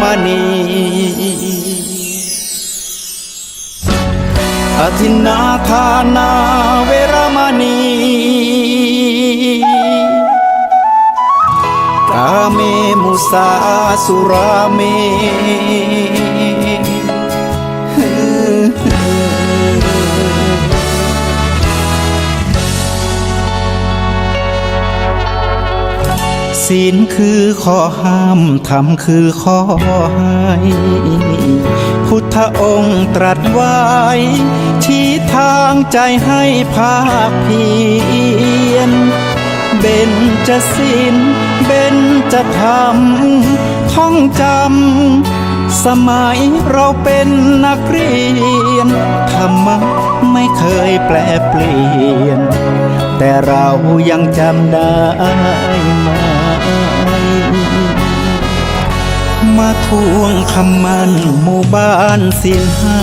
มณีอธินาทานาเวรมณี กาเมมุสาสุราเม ศีลคือข้อห้ามธรรมคือข้อให้พุทธองค์ตรัสไว้ ชี้ทางใจให้ภาคเพียรเบนจะศีลเบนจะธรรมท่องจำ สมัยเราเป็นนักเรียน ธรรมะไม่เคยแปลเปลี่ยน แต่เรายังจำได้ไหม มาทวงคำมันหมู่บ้านสินห้า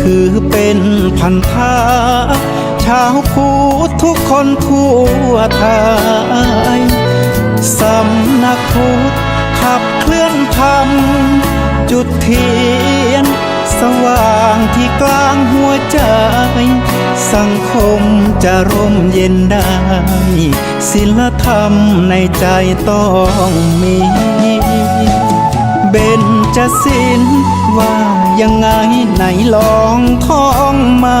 ถือเป็นพันธาชาวพุทธทุกคนทั่วไทยสำนักพุทธขับเคลื่อนธรรมจุดเทียน สว่างที่กลางหัวใจ สังคมจะร่มเย็นได้ ศิลธรรมในใจต้องมี เบนจะสินว่ายังไงไหนลองท่องมา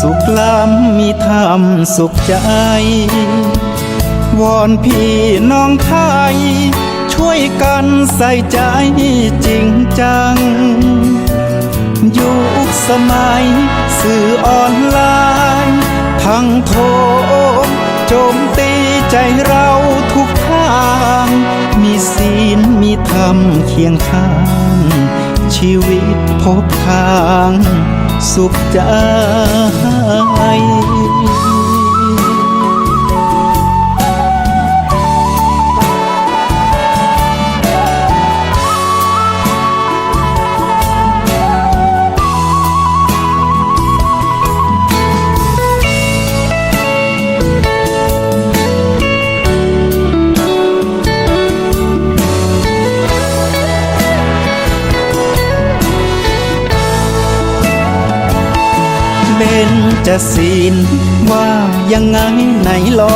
สุขล้ำมีธรรมสุขใจ วอนพี่น้องไทย ช่วยกันใส่ใจจริงจัง ยุคสมัยสื่อออนไลน์ ทั้งโทรโจมตีใจเราทุกทาง มีศีลมีธรรมเคียงข้าง ชีวิตพบทาง สุขใจ จะศีลว่ายังไงไหนลอ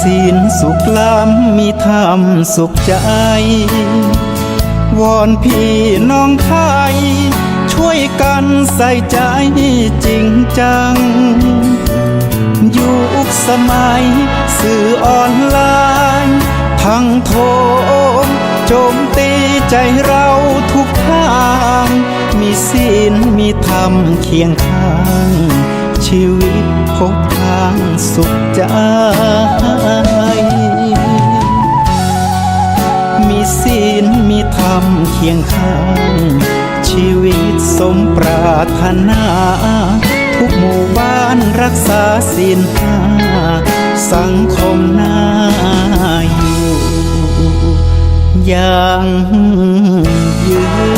ศีลสุขล้ำมีธรรมสุขใจ วอนพี่น้องไทย ช่วยกันใส่ใจจริงจัง ยุคสมัยสื่อออนไลน์ ทั้งโทรโจมตีใจเราทุกทาง มีศีลมีธรรมเคียงข้าง พบทางสุขใจ มีศีลมีธรรมเคียงข้าง ชีวิตสมปรารถนา ทุกหมู่บ้านรักษาศีลห้าสังคมน่าอยู่อย่างยืด